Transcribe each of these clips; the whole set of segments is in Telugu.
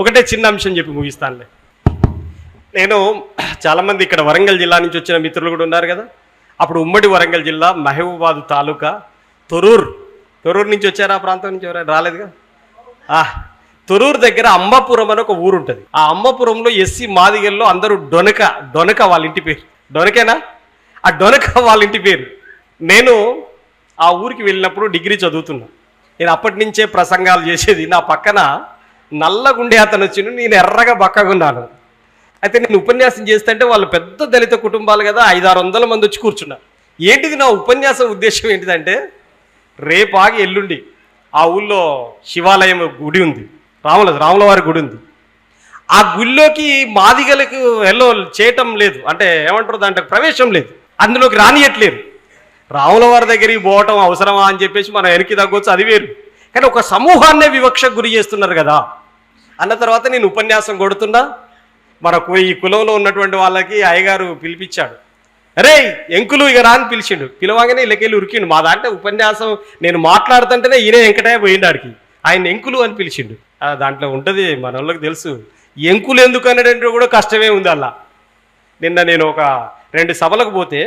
ఒకటే చిన్న అంశం చెప్పి ముగిస్తానులే. నేను చాలామంది ఇక్కడ వరంగల్ జిల్లా నుంచి వచ్చిన మిత్రులు కూడా ఉన్నారు కదా. అప్పుడు ఉమ్మడి వరంగల్ జిల్లా మహబూబాద్ తాలూకా తొరూర్. తొరూరు నుంచి వచ్చారా? ఆ ప్రాంతం నుంచి ఎవరైనా రాలేదుగా? ఆ, తొరూరు దగ్గర అంబాపురం అని ఒక ఊరు ఉంటుంది. ఆ అంబాపురంలో ఎస్సీ మాదిగల్లో అందరూ డొనక డొనక వాళ్ళ ఇంటి పేరు. డొనకేనా? ఆ డొనక వాళ్ళ ఇంటి పేరు. నేను ఆ ఊరికి వెళ్ళినప్పుడు డిగ్రీ చదువుతున్నా. నేను అప్పటి నుంచే ప్రసంగాలు చేసేది నా పక్కన నల్లగుండే అతను వచ్చిండు నేను ఎర్రగా బక్కగా ఉన్నాను. అయితే నేను ఉపన్యాసం చేస్తుంటే వాళ్ళు పెద్ద దళిత కుటుంబాలు కదా ఐదారు వందల మంది వచ్చి కూర్చున్నారు. ఏంటిది నా ఉపన్యాసం ఉద్దేశం ఏంటిదంటే రేపాగి ఎల్లుండి ఆ ఊళ్ళో శివాలయం గుడి ఉంది రాముల రాములవారి గుడి ఉంది. ఆ గుళ్ళోకి మాదిగలకు ఎల్లో చేయటం లేదు అంటే ఏమంటారు దాంట్లో ప్రవేశం లేదు అందులోకి రానియట్లేదు. రాములవారి దగ్గరికి పోవటం అవసరమా అని చెప్పేసి మనం వెనక్కి తగ్గొచ్చు అది వేరు. కానీ ఒక సమూహాన్నే వివక్షకు గురి చేస్తున్నారు కదా. అన్న తర్వాత నేను ఉపన్యాసం కొడుతున్నా. మనకు ఈ కులంలో ఉన్నటువంటి వాళ్ళకి అయ్యగారు పిలిపించాడు. అరే ఎంకులు ఇక రాని పిలిచిండు. పిలవగానే ఇళ్ళకెళ్ళి ఉరికిండు. మా దాంట్లో ఉపన్యాసం నేను మాట్లాడుతుంటేనే ఈయన వెంకటయ్య పోయిండు ఆడికి. ఆయన ఎంకులు అని పిలిచిండు. దాంట్లో ఉంటుంది మన వాళ్ళకి తెలుసు. ఎంకులు ఎందుకు అనడంటే కూడా కష్టమే ఉంది అలా. నిన్న నేను ఒక రెండు సభలకు పోతే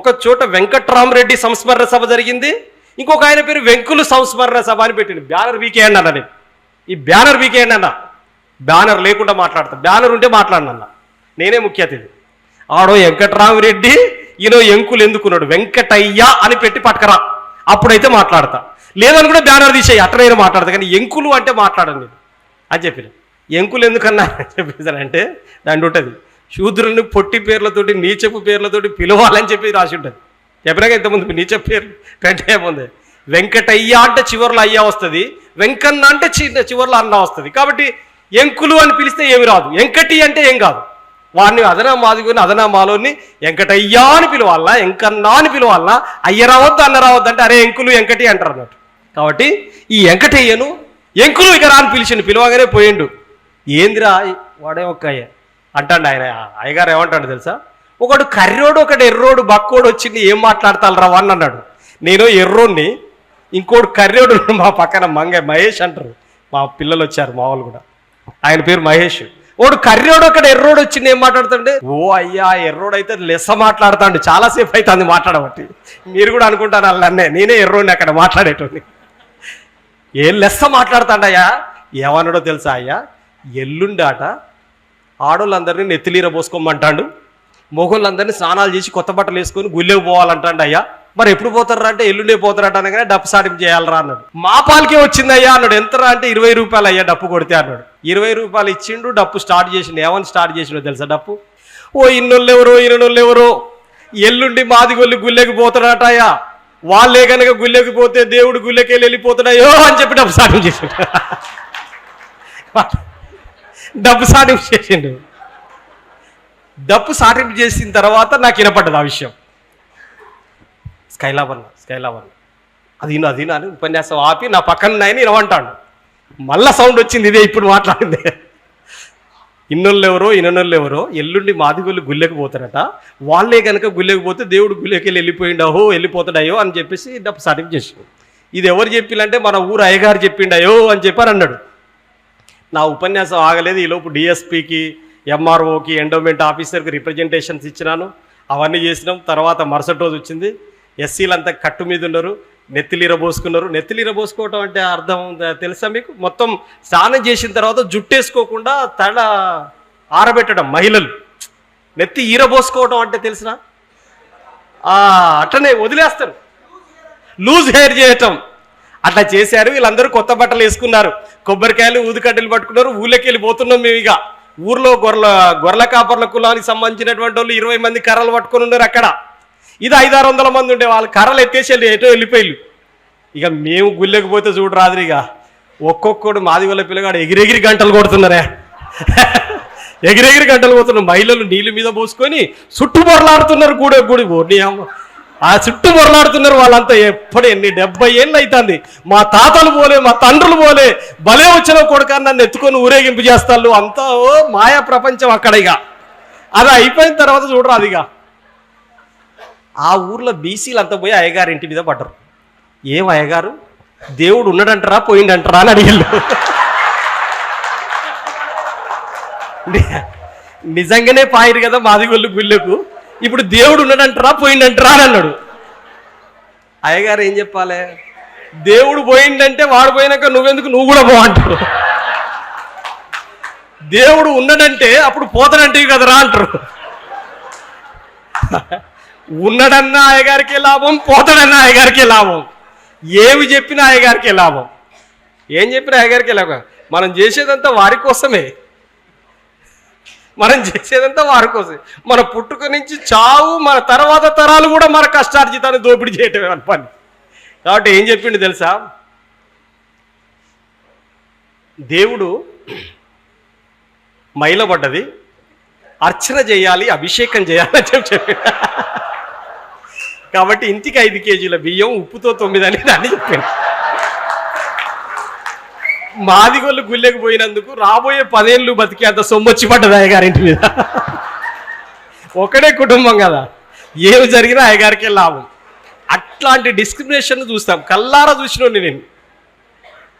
ఒక చోట వెంకట్రామరెడ్డి సంస్మరణ సభ జరిగింది. ఇంకొక ఆయన పేరు వెంకులు సంస్మరణ సభ అని పెట్టింది బ్యానర్ వీకేయండి అన్న నేను? ఈ బ్యానర్ వీకేయండి అన్న బ్యానర్ లేకుండా మాట్లాడతా. బ్యానర్ ఉంటే మాట్లాడినన్న. నేనే ముఖ్య అతిథి ఆడో వెంకట్రామరెడ్డి ఈయన ఎంకులు ఎందుకున్నాడు? వెంకటయ్య అని పెట్టి పట్టుకరా. అప్పుడైతే మాట్లాడతా. లేదని కూడా బ్యానర్ తీసేయి అట్లనైనా మాట్లాడతా. కానీ ఎంకులు అంటే మాట్లాడండి నేను. అని చెప్పిన. ఎంకులు ఎందుకన్నా? అని అంటే దాంట్లో ఉంటుంది. శూద్రులను పొట్టి పేర్లతోటి నీచపు పేర్లతోటి పిలవాలని చెప్పి రాసి ఉంటుంది. చెప్పినాక ఇంతకుముందు నీచపు పేర్లు కంటే ఏముంది? వెంకటయ్య అంటే చివర్లో అయ్యా వస్తుంది. వెంకన్న అంటే చిన్న చివర్లో అన్న వస్తుంది. కాబట్టి ఎంకులు అని పిలిస్తే ఏమి రాదు. వెంకటి అంటే ఏం కాదు. వాడిని అదనా మాదిగుని అదనా మాలోని వెంకటయ్య అని పిలవాలా ఎంకన్నా అని పిలవాలా అయ్య రావద్దు అన్న రావద్దు అంటే అరే ఎంకులు వెంకటి అంటారు అన్నట్టు. కాబట్టి ఈ వెంకటయ్యను ఎంకులు ఇక రాని పిలిచిండు పిలవగానే పోయిండు. ఏందిరా వాడే ఒక అయ్య? అంటాడు ఆయన. అయ్యగారు ఏమంటాడు తెలుసా? ఒకడు కర్రోడు ఒకడు ఎర్రోడు బక్కోడు వచ్చింది ఏం మాట్లాడతారు రా అని అన్నాడు. నేను ఎర్రోడిని ఇంకోడు కర్రోడు మా పక్కన మంగ మహేష్ అంటారు. మా పిల్లలు వచ్చారు మా వాళ్ళు కూడా. ఆయన పేరు మహేష్. వాడు కర్రోడు అక్కడ ఎర్రోడు వచ్చింది ఏం మాట్లాడుతుండే ఓ అయ్యా ఎర్రోడు అయితే లెస్స మాట్లాడుతాడు. చాలాసేపు అవుతుంది మాట్లాడబట్టి. మీరు కూడా అనుకుంటాను అల్లన్నే నేనే ఎర్రోడిని అక్కడ మాట్లాడేటోని ఏం లెస్స మాట్లాడతాడయ్యా? ఏమన్నాడో తెలుసా అయ్యా? ఎల్లుండాట ఆడోళ్ళందరినీ నెత్తిలీర పోసుకోమంటాడు. మొగోళ్ళందరినీ స్నానాలు చేసి కొత్త బట్టలు వేసుకొని గుళ్ళేకి పోవాలంటాడు అయ్యా మరి ఎప్పుడు పోతారా అంటే ఎల్లుండే పోతారట అనగానే డప్పు సాటింపు చేయాలరా అన్నాడు. మా పాలకే వచ్చిందయ్యా అన్నాడు. ఎంతరా అంటే ఇరవై రూపాయలు అయ్యా డప్పు కొడితే అన్నాడు. ఇరవై రూపాయలు ఇచ్చిండు డప్పు స్టార్ట్ చేసిండు. ఏమని స్టార్ట్ చేసిండో తెలుసా డప్పు? ఓ ఇన్నోళ్ళు ఎవరో ఇన్నోళ్ళు ఎవరో ఎల్లుండి మాదిగొల్లి గుళ్ళెకి పోతాడట వాళ్ళే కనుక గుళ్ళెకి పోతే దేవుడు గుళ్ళెకి వెళ్ళి వెళ్ళిపోతున్నాయో అని చెప్పి డబ్బు సాటింపు చేసిండు. డబ్బు సాటింపు చేసిండు. డప్పు సాటింపు చేసిన తర్వాత నాకు వినపడ్డది ఆ విషయం. స్కైలాబ్ అన్న స్కైలాబ్ అన్న అది అది అని ఉపన్యాసం ఆపి నా పక్కన ఉన్నాయని వినవంటాడు మళ్ళా సౌండ్ వచ్చింది ఇదే ఇప్పుడు మాట్లాడింది. ఇన్నోళ్ళు ఎవరో ఇన్నోళ్ళు ఎవరో ఎల్లుండి మాదిగొల్లు గుళ్ళకి పోతారట. వాళ్ళే కనుక గుళ్ళకి పోతే దేవుడు గుళ్ళకి వెళ్ళి వెళ్ళిపోయిండహో వెళ్ళిపోతాడయో అని చెప్పేసి డప్పు సాటింపు చేసిండు. ఇది ఎవరు చెప్పిందంటే మన ఊరు అయ్యగారు చెప్పిండయో అని చెప్పారు అన్నాడు. నా ఉపన్యాసం ఆగలేదు ఈలోపు డిఎస్పికి ఎంఆర్ఓకి ఎండోమెంట్ ఆఫీసర్కి రిప్రజెంటేషన్స్ ఇచ్చినాను. అవన్నీ చేసినాం తర్వాత మరుసటి రోజు వచ్చింది. ఎస్సీలంతా కట్టు మీద ఉన్నారు. నెత్తిలీర పోసుకున్నారు నెత్తిలీర పోసుకోవటం అంటే అర్థం ఉందా- తెలుసా మీకు? మొత్తం స్నానం చేసిన తర్వాత జుట్టేసుకోకుండా తల ఆరబెట్టడం మహిళలు. నెత్తి ఈరబోసుకోవటం అంటే తెలిసిన? అట్లనే వదిలేస్తారు. లూజ్ హెయిర్ చేయటం. అట్లా చేశారు. వీళ్ళందరూ కొత్త బట్టలు వేసుకున్నారు. కొబ్బరికాయలు ఊదుకడ్డలు పట్టుకున్నారు. ఊళ్ళకి వెళ్ళి పోతున్నాం మేము ఇక ఊర్లో గొర్రెల గొర్రెల కాపర్ల కులానికి సంబంధించినటువంటి వాళ్ళు ఇరవై మంది కర్రలు పట్టుకొని ఉన్నారు అక్కడ. ఇది ఐదారు వందల మంది ఉండే వాళ్ళు కర్రలు ఎత్తేసి వెళ్ళి ఎటో వెళ్ళిపోయి ఇక మేము గుళ్ళకి పోతే చూడు రాదు ఇక ఒక్కొక్కడు మాదిగొల్ల పిల్లగాడు ఎగిరెగిరి గంటలు కొడుతున్నారే. ఎగిరెగిరి గంటలు పోతున్నారు మహిళలు నీళ్ళ మీద పోసుకొని చుట్టూ బొరలాడుతున్నారు కూడా గుడి ఓ ఆ చుట్టూ బొరలాడుతున్నారు వాళ్ళంతా ఎప్పుడు ఎన్ని డెబ్బై ఏళ్ళు అవుతుంది మా తాతలు పోలే మా తండ్రులు పోలే భలే వచ్చిన కొడుక నన్ను ఎత్తుకొని ఊరేగింపు చేస్తారు అంతా ఓ మాయా ప్రపంచం అక్కడ ఇక. అది అయిపోయిన తర్వాత చూడరాదిగా అది ఇక. ఆ ఊర్లో బీసీలు అంతా పోయి అయ్యగారు ఇంటి మీద పడ్డరు. ఏం అయ్యగారు? దేవుడు ఉన్నాడంటారా పోయిండంటారా అని అడిగారు నిజంగానే పాయిరు కదా మాదిగొల్లు గుళ్ళకు. ఇప్పుడు దేవుడు ఉన్నాడంటారా పోయిండంటారా అని అన్నాడు. అయ్యగారు ఏం చెప్పాలి? దేవుడు పోయిండంటే వాడు పోయినాక నువ్వెందుకు నువ్వు కూడా పో దేవుడు ఉన్నాడంటే అప్పుడు పోతాడంటే కదరా అంటారు. ఉన్నాడన్న అయ్యగారికి లాభం పోతాడన్న అయ్యగారికి లాభం. ఏమి చెప్పినా అయ్యగారికి లాభం. ఏం చెప్పినా అయ్యగారికి లాభం. మనం చేసేదంతా వారి కోసమే. మనం చేసేదంతా వారి కోసమే. మన పుట్టుక నుంచి చావు మన తర్వాత తరాలు కూడా మన కష్టార్జితాన్ని దోపిడీ చేయటమే మన పని. కాబట్టి ఏం చెప్పిండు తెలుసా? దేవుడు మైలబడ్డది. అర్చన చేయాలి అభిషేకం చేయాలి అని చెప్పి చెప్పి. కాబట్టి ఇంటికి ఐదు కేజీల బియ్యం ఉప్పుతో తొమ్మిది అనేది అని చెప్పాను మాదిగొల్లు గుళ్ళెకి పోయినందుకు రాబోయే పదేళ్ళు బతికే అంత సొమ్మొచ్చి పడ్డది అయ్యగారింటి మీద. ఒకడే కుటుంబం కదా. ఏమి జరిగినా అయ్యగారికే లాభం. అట్లాంటి డిస్క్రిమినేషన్ చూస్తాం. కల్లారా చూసినోడిని నేను.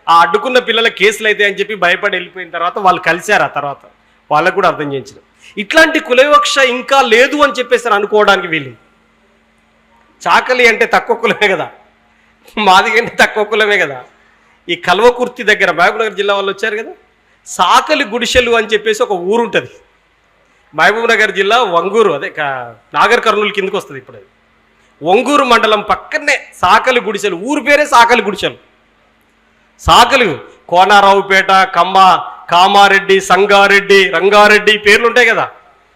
ఆ అడ్డుకున్న పిల్లల కేసులు అయితే అని చెప్పి భయపడి వెళ్ళిపోయిన తర్వాత వాళ్ళు కలిశారు ఆ తర్వాత. వాళ్ళకు కూడా అర్థం చేయించిన ఇట్లాంటి కులవివక్ష ఇంకా లేదు అని చెప్పేసి అనుకోవడానికి వీళ్ళు చాకలి అంటే తక్కువ కులమే కదా. మాదిగ అంటే తక్కువ కులమే కదా. ఈ కల్వకుర్తి దగ్గర మహబూబ్నగర్ జిల్లా వాళ్ళు వచ్చారు కదా. సాకలి గుడిసెలు అని చెప్పేసి ఒక ఊరు ఉంటుంది మహబూబ్నగర్ జిల్లా వంగూరు అదే నాగర్ కర్నూలు కిందకు వస్తుంది ఇప్పుడు అది. వంగూరు మండలం పక్కనే సాకలి గుడిసెలు ఊరు పేరే సాకలి గుడిసెలు. సాకలు కోనారావుపేట కమ్మ కామారెడ్డి సంగారెడ్డి రంగారెడ్డి పేర్లు ఉంటాయి కదా.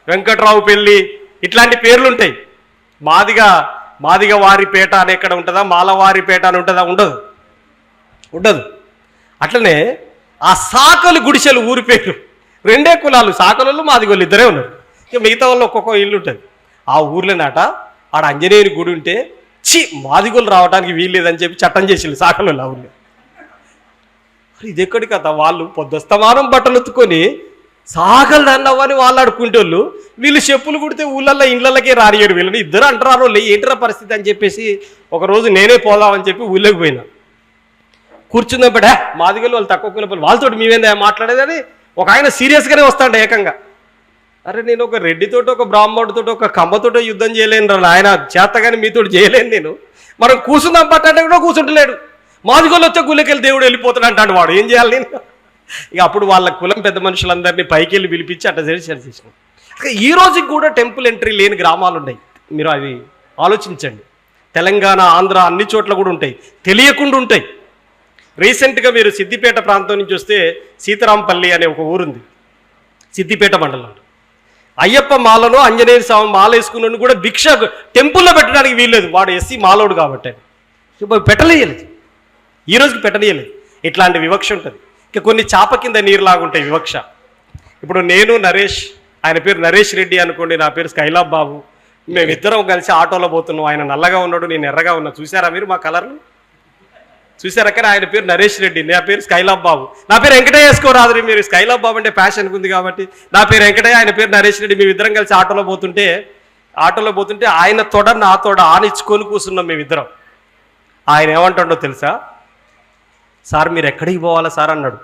వెంకట్రావు పెళ్ళి ఇట్లాంటి పేర్లు ఉంటాయి మాదిగా మాదిగ వారిపేట అని ఎక్కడ ఉంటుందా? మాలవారిపేట అని ఉంటుందా? ఉండదు. ఉండదు. అట్లనే ఆ సాకలు గుడిసెలు ఊరి పేరు. రెండే కులాలు సాకలు మాదిగోళ్ళు ఇద్దరే ఉన్నారు. ఇక మిగతా వాళ్ళు ఒక్కొక్క ఇల్లు ఉంటుంది. ఆ ఊర్లోనాట ఆడ ఆంజనేయుని గుడి ఉంటే చి మాదిగోళ్ళు రావడానికి వీల్లేదని చెప్పి చట్టం చేసిండు సాకలు ఆ ఊళ్ళో ఇది ఎక్కడి కథ? వాళ్ళు పొద్దుస్తమానం బట్టలు ఉత్తుకొని సాగలు అవ్వని వాళ్ళు ఆడుకుంటోళ్ళు వీళ్ళు చెప్పులు కుడితే ఊళ్ళల్లో ఇండ్లకే రానియడు వీళ్ళని. ఇద్దరు అంటారు ఏంటరా పరిస్థితి అని చెప్పేసి ఒకరోజు నేనే పోదామని చెప్పి ఊళ్ళోకి పోయినా. కూర్చున్నప్పుడే మాదిగలు వాళ్ళు తక్కువ కులపలు వాళ్ళతో మేమేందా మాట్లాడేదని ఒక ఆయన సీరియస్గానే వస్తాడు ఏకంగా. అరే నేను ఒక రెడ్డితోటి ఒక బ్రాహ్మణుడితో ఒక కమ్మతోటో యుద్ధం చేయలేను రా ఆయన చేతగాని మీతో చేయలేను నేను. మనం కూర్చుందాం పట్టంటే కూడా కూర్చుంటలేడు. మాదిగోళ్ళు వచ్చే గుళ్ళకెళ్ళి దేవుడు వెళ్ళిపోతాడు అంటాడు వాడు. ఏం చేయాలి నేను? ఇక అప్పుడు వాళ్ళ కులం పెద్ద మనుషులందరినీ పైకి వెళ్ళి పిలిపించి అట్లా చేసి చేసేసాం ఈ రోజుకి కూడా టెంపుల్ ఎంట్రీ లేని గ్రామాలు ఉన్నాయి. మీరు అవి ఆలోచించండి. తెలంగాణ ఆంధ్ర అన్ని చోట్ల కూడా ఉంటాయి. తెలియకుండా ఉంటాయి. రీసెంట్గా మీరు సిద్దిపేట ప్రాంతం నుంచి వస్తే సీతారాంపల్లి అనే ఒక ఊరుంది. సిద్దిపేట మండలంలో. అయ్యప్ప మాలను ఆంజనేయ స్వామి మాల వేసుకున్నాను కూడా భిక్ష టెంపుల్లో పెట్టడానికి వీల్లేదు. వాడు ఎస్సీ మాలోడు కాబట్టి. పెట్టలేయలేదు. ఈ రోజుకి పెట్టనీయలేదు ఇట్లాంటి వివక్ష ఉంటుంది. ఇక కొన్ని చాప కింద నీరులాగుంటాయి వివక్ష. ఇప్పుడు నేను నరేష్ ఆయన పేరు నరేష్ రెడ్డి అనుకోండి నా పేరు స్కైలాబ్ బాబు. మేమిద్దరం కలిసి ఆటోలో పోతున్నాం. ఆయన నల్లగా ఉన్నాడు నేను ఎర్రగా ఉన్నా. చూసారా మీరు మా కలర్లు? చూసారా కానీ ఆయన పేరు నరేష్ రెడ్డి నా పేరు స్కైలాబ్ బాబు. నా పేరు వెంకటయ్య వేసుకోరాదు మీరు స్కైలాబ్ బాబు అంటే ప్యాషన్ ఉంది కాబట్టి. నా పేరు వెంకటయ్య ఆయన పేరు నరేష్ రెడ్డి. మేమిద్దరం కలిసి ఆటోలో పోతుంటే ఆటోలో పోతుంటే ఆయన తోడ నా తొడ ఆనిచ్చుకొని కూర్చున్నాం మేమిద్దరం. ఆయన ఏమంటాడో తెలుసా? సార్ మీరు ఎక్కడికి పోవాలా సార్? అన్నాడు.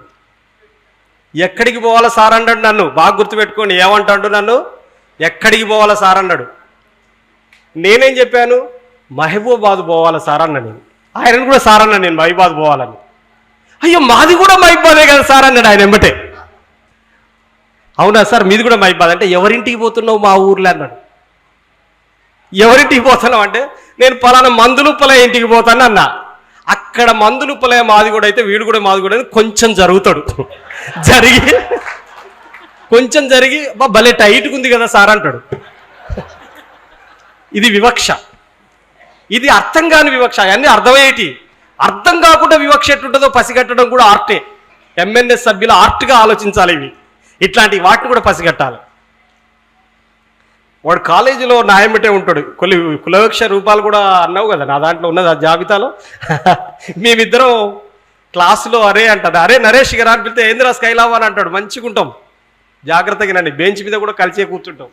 ఎక్కడికి పోవాలా సార్? అన్నాడు నన్ను. బాగా గుర్తుపెట్టుకొని ఏమంటాడు నన్ను? ఎక్కడికి పోవాలా సార్? అన్నాడు. నేనేం చెప్పాను? మహబూబాద్ పోవాలా సార్? అన్నా నేను. ఆయన కూడా సార్ అన్నా నేను మహిబాద్ పోవాలని. అయ్యో మాది కూడా మహిబాదే కదా సార్? అన్నాడు ఆయన ఎంబటే అవునా సార్ మీది కూడా మహిబాద్ అంటే ఎవరింటికి పోతున్నావు మా ఊర్లో? అన్నాడు. ఎవరింటికి పోతున్నావు అంటే నేను పలానా మందులుప్పల ఇంటికి పోతాను అన్నా. అక్కడ మందులుప్పలే మాది కూడా అయితే వీడు కూడా మాది కూడా అని కొంచెం జరుగుతాడు. జరిగి కొంచెం జరిగి "అబ్బా, భలే టైట్గా ఉంది కదా సార్ అంటాడు. ఇది వివక్ష. ఇది అర్థం కాని వివక్ష. అన్నీ అర్థమయ్యేటి? అర్థం కాకుండా వివక్ష ఎట్లుంటుందో పసిగట్టడం కూడా ఆర్టే. ఎంఎన్ఎస్ సభ్యులు ఆర్ట్గా ఆలోచించాలి ఇవి. ఇట్లాంటి వాటిని కూడా పసిగట్టాలి. వాడు కాలేజీలో న్యాయమిటే ఉంటాడు. కొన్ని కులవక్ష రూపాలు కూడా అన్నావు కదా నా దాంట్లో ఉన్నది ఆ జాబితాలో. మేమిద్దరం క్లాసులో అరే అంటాడు. అరే నరేష్ గారు అని పిలితే ఏందిరా స్కైలావా అని అంటాడు. మంచిగా ఉంటాం. జాగ్రత్తగా నండి బెంచ్ మీద కూడా కలిసే కూర్చుంటాం.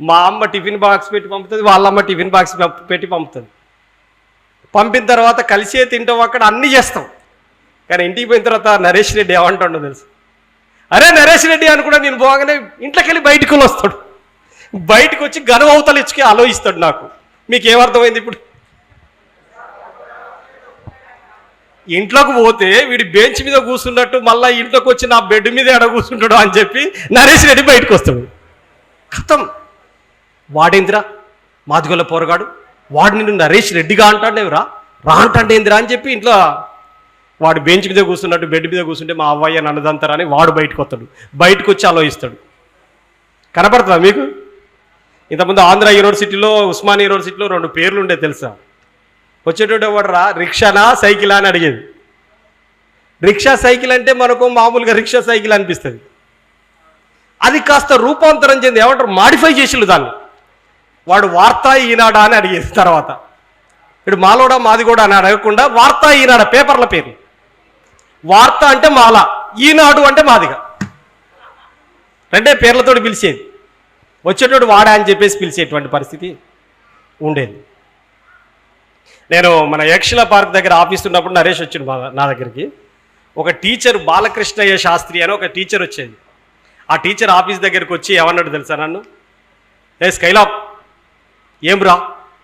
మా అమ్మ టిఫిన్ బాక్స్ పెట్టి పంపుతుంది వాళ్ళ అమ్మ టిఫిన్ బాక్స్ పెట్టి పంపుతుంది. పంపిన తర్వాత కలిసే తింటాం అక్కడ అన్నీ చేస్తాం. కానీ ఇంటికి పోయిన తర్వాత నరేష్ రెడ్డి ఏమంటాడో తెలుసు? అరే నరేష్ రెడ్డి అని కూడా నేను పోగానే ఇంట్లోకి వెళ్ళి బయటకు వస్తాడు. బయటకు వచ్చి గనువ అవతల ఇచ్చుకి ఆలోచిస్తాడు నాకు. మీకు ఏమర్థమైంది ఇప్పుడు? ఇంట్లోకి పోతే వీడి బెంచ్ మీద కూర్చున్నట్టు మళ్ళీ ఇంట్లోకి వచ్చి నా బెడ్ మీద ఎడ కూర్చుంటాడు అని చెప్పి నరేష్ రెడ్డి బయటకు వస్తాడు కథం వాడేందిరా? మాదిగొల్ల పోరగాడు. వాడు నిన్ను నరేష్ రెడ్డిగా అంటాడేవరా రా అంటాడేందిరా అని చెప్పి ఇంట్లో వాడు బెంచ్ మీద కూర్చున్నట్టు బెడ్ మీద కూర్చుంటే మా అవ్వయ్య నన్నదంతారని వాడు బయటకు వస్తాడు బయటకు వచ్చి ఆలోచిస్తాడు. కనపడుతుందా మీకు? ఇంతకుముందు ఆంధ్ర యూనివర్సిటీలో ఉస్మాన్ యూనివర్సిటీలో రెండు పేర్లు ఉండే తెలుసా? వచ్చేటోడు ఎవడరా? రిక్షానా సైకిలా అని అడిగేది. రిక్షా సైకిల్ అంటే మనకు మామూలుగా రిక్షా సైకిల్ అనిపిస్తుంది. అది కాస్త రూపాంతరం చెంది ఏమంటారు? మాడిఫై చేసిండు దాన్ని. వాడు వార్త ఈనాడా అని అడిగేది తర్వాత. ఇప్పుడు మాలోడా మాది కూడా అని అడగకుండా వార్త ఈనాడ పేపర్ల పేరు. వార్త అంటే మాల ఈనాడు అంటే మాదిగా. రెండే పేర్లతోటి పిలిచేది. వచ్చేటోడు వాడా అని చెప్పేసి పిలిచేటువంటి పరిస్థితి ఉండేది. నేను మన యక్షల పార్క్ దగ్గర ఆఫీస్ ఉన్నప్పుడు నరేష్ వచ్చిండు నా దగ్గరికి. ఒక టీచర్ బాలకృష్ణయ్య శాస్త్రి అని ఒక టీచర్ వచ్చేది. ఆ టీచర్ ఆఫీస్ దగ్గరికి వచ్చి ఏమన్నాడు తెలుసా నన్ను? రే స్కైలాబ్ ఏం రా?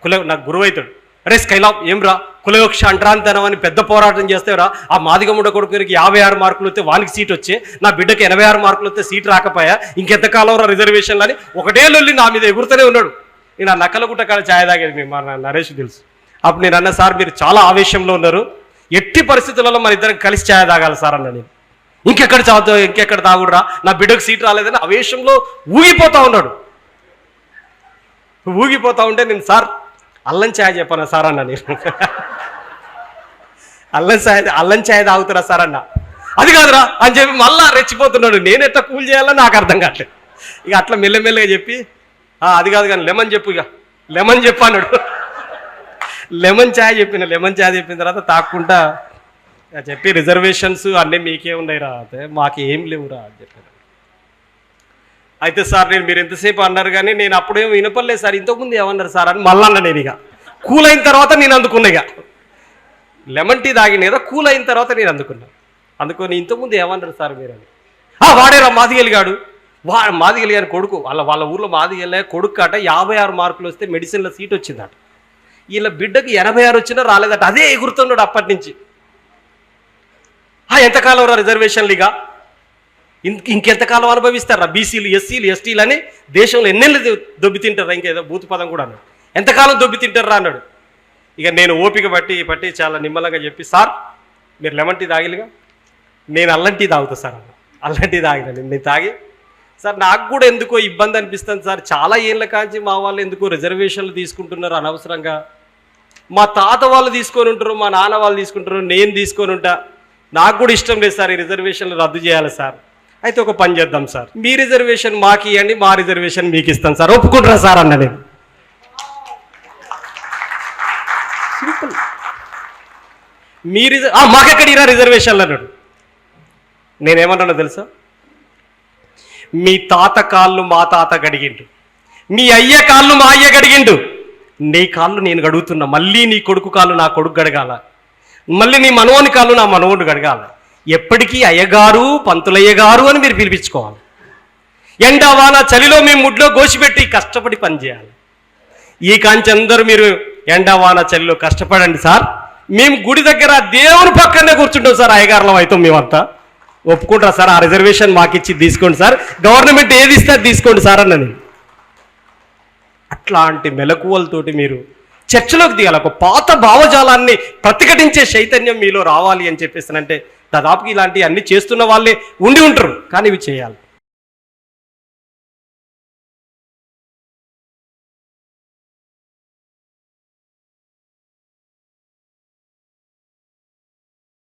కుల నాకు గురువు అవుతాడు రే స్కైలాబ్ ఏం రా? కులయోక్ష అంట్రాంతనం అని పెద్ద పోరాటం చేస్తేరా ఆ మాదిగముడ కొడుకునికి యాభై ఆరు మార్కులు వస్తే వానికి సీట్ వచ్చే నా బిడ్డకి ఎనభై ఆరు మార్కులు వస్తే సీట్ రాకపోయా ఇంకెంతకాలం రిజర్వేషన్లు అని ఒకటే లొల్లి నా మీద ఎగురుతూనే ఉన్నాడు. నేను ఆ నక్కలగుట్ట కాడ ఛాయ్ తాగేది మీ మా నరేష్ తెలుసు. అప్పుడు నేను అన్న సార్ మీరు చాలా ఆవేశంలో ఉన్నారు. ఎట్టి పరిస్థితులలో మన ఇద్దరం కలిసి ఛాయ్ తాగాలి సార్ అన్న నేను. ఇంకెక్కడ చావుతా ఇంకెక్కడ తాగుడురా? నా బిడ్డకు సీట్ రాలేదని ఆవేశంలో ఊగిపోతా ఉన్నాడు. ఊగిపోతా ఉంటే నేను సార్ అల్లం ఛాయ్ చెప్పాను సార్ అన్న నేను? అల్లం ఛాయ్ అల్లం ఛాయ్ తాగుతురా సార్ అన్న. అది కాదురా అని చెప్పి మళ్ళా రెచ్చిపోతున్నాడు. నేను ఎట్లా కూల్ చేయాలో నాకు అర్థం కావట్లేదు. ఇక అట్లా మెల్లమెల్లగా చెప్పి అది కాదు కానీ లెమన్ చెప్పు ఇక. లెమన్ చెప్పు అన్నాడు. లెమన్ ఛాయ్ చెప్పిన లెమన్ ఛాయ్ చెప్పిన తర్వాత తాకుండా ఇక చెప్పి రిజర్వేషన్స్ అన్నీ మీకే ఉన్నాయి రా అంటే మాకు ఏం లేవురా అని చెప్పారు అయితే సార్ నేను మీరు ఎంతసేపు అన్నారు కానీ నేను అప్పుడేం వినపడలేదు సార్. ఇంతకుముందు ఏమన్నారు సార్ అని మళ్ళీ అన్న నేను ఇక. కూల్ అయిన తర్వాత నేను అందుకున్నా ఇక. లెమన్ టీ తాగిన కదా కూల్ అయిన తర్వాత నేను అందుకున్నా. అందుకొని ఇంతకుముందు ఏమన్నారు సార్ మీరు అని? "ఆ, వాడేరా మాదిగలిగాడు వా మాదిగలిగాని కొడుకు వాళ్ళ వాళ్ళ ఊర్లో మాదిగలే కొడుకు అట యాభై ఆరు మార్కులు వస్తే మెడిసిన్లో సీట్ వచ్చిందట. వీళ్ళ బిడ్డకి ఎనభై ఆరు వచ్చినా రాలేదట. అదే ఎగురుతున్నాడు అప్పటి నుంచి. "ఆ, ఎంతకాలం రిజర్వేషన్లు ఇక? ఇంకెంతకాలం అనుభవిస్తారా? బీసీలు ఎస్సీలు ఎస్టీలు అని దేశంలో ఎన్నెళ్ళు దొబ్బి తింటారా? ఇంకేదో భూత పదం కూడా అన్నాడు. ఎంతకాలం దొబ్బి తింటారా అన్నాడు. ఇక నేను ఓపిక పట్టి పట్టి చాలా నిమ్మలంగా చెప్పి సార్ మీరు లెమన్ టీ తాగిలిగా నేను అల్లం టీ తాగుతా సార్. అన్న అల్లం టీ తాగిన? నేను నేను తాగి సార్ నాకు కూడా ఎందుకో ఇబ్బంది అనిపిస్తుంది సార్. చాలా ఏళ్ళ కాంచి మా వాళ్ళు ఎందుకో రిజర్వేషన్లు తీసుకుంటున్నారు అనవసరంగా. మా తాత వాళ్ళు తీసుకొని ఉంటారు మా నాన్న వాళ్ళు తీసుకుంటారు నేను తీసుకొని ఉంటా. నాకు కూడా ఇష్టం లేదు సార్ ఈ రిజర్వేషన్లు రద్దు చేయాలి సార్. అయితే ఒక పని చేద్దాం సార్. మీ రిజర్వేషన్ మాకు ఇవ్వండి మా రిజర్వేషన్ మీకు ఇస్తాం సార్. ఒప్పుకుంటారా సార్ అన్న నేను సింపుల్. మీ రిజర్ మాకెక్కడ ఇరా రిజర్వేషన్లు అన్నాడు? నేనేమన్నానో తెలుసా? మీ తాత కాళ్ళు మా తాత గడిగిండు మీ అయ్య కాళ్ళు మా అయ్య గడిగిండు నీ కాళ్ళు నేను గడుగుతున్నా మళ్ళీ నీ కొడుకు కాళ్ళు నా కొడుకు గడగాల మళ్ళీ నీ మనవని కాళ్ళు నా మనవడు గడగాల ఎప్పటికీ అయ్యగారు పంతులయ్య గారు అని మీరు పిలిపించుకోవాలి. ఎండావాన చలిలో మేము ముడ్లో గోసిపెట్టి కష్టపడి పని చేయాలి. ఈ కాంచి అందరూ మీరు ఎండావాన చలిలో కష్టపడండి సార్. మేము గుడి దగ్గర దేవుని పక్కనే కూర్చుంటాం సార్ అయ్యగారులం అవుతాం మేమంతా. ఒప్పుకుంటారా సార్? ఆ రిజర్వేషన్ మాకు ఇచ్చి తీసుకోండి సార్. గవర్నమెంట్ ఏది ఇస్తే తీసుకోండి సార్ అన్నది అట్లాంటి మెలకువలతోటి మీరు చర్చలోకి దిగాలి. ఒక పాత భావజాలాన్ని ప్రతిఘటించే చైతన్యం మీలో రావాలి అని చెప్పేసి అంటే దాదాపుకి ఇలాంటివి అన్ని చేస్తున్న వాళ్ళే ఉండి ఉంటారు. కానీ ఇవి చేయాలి.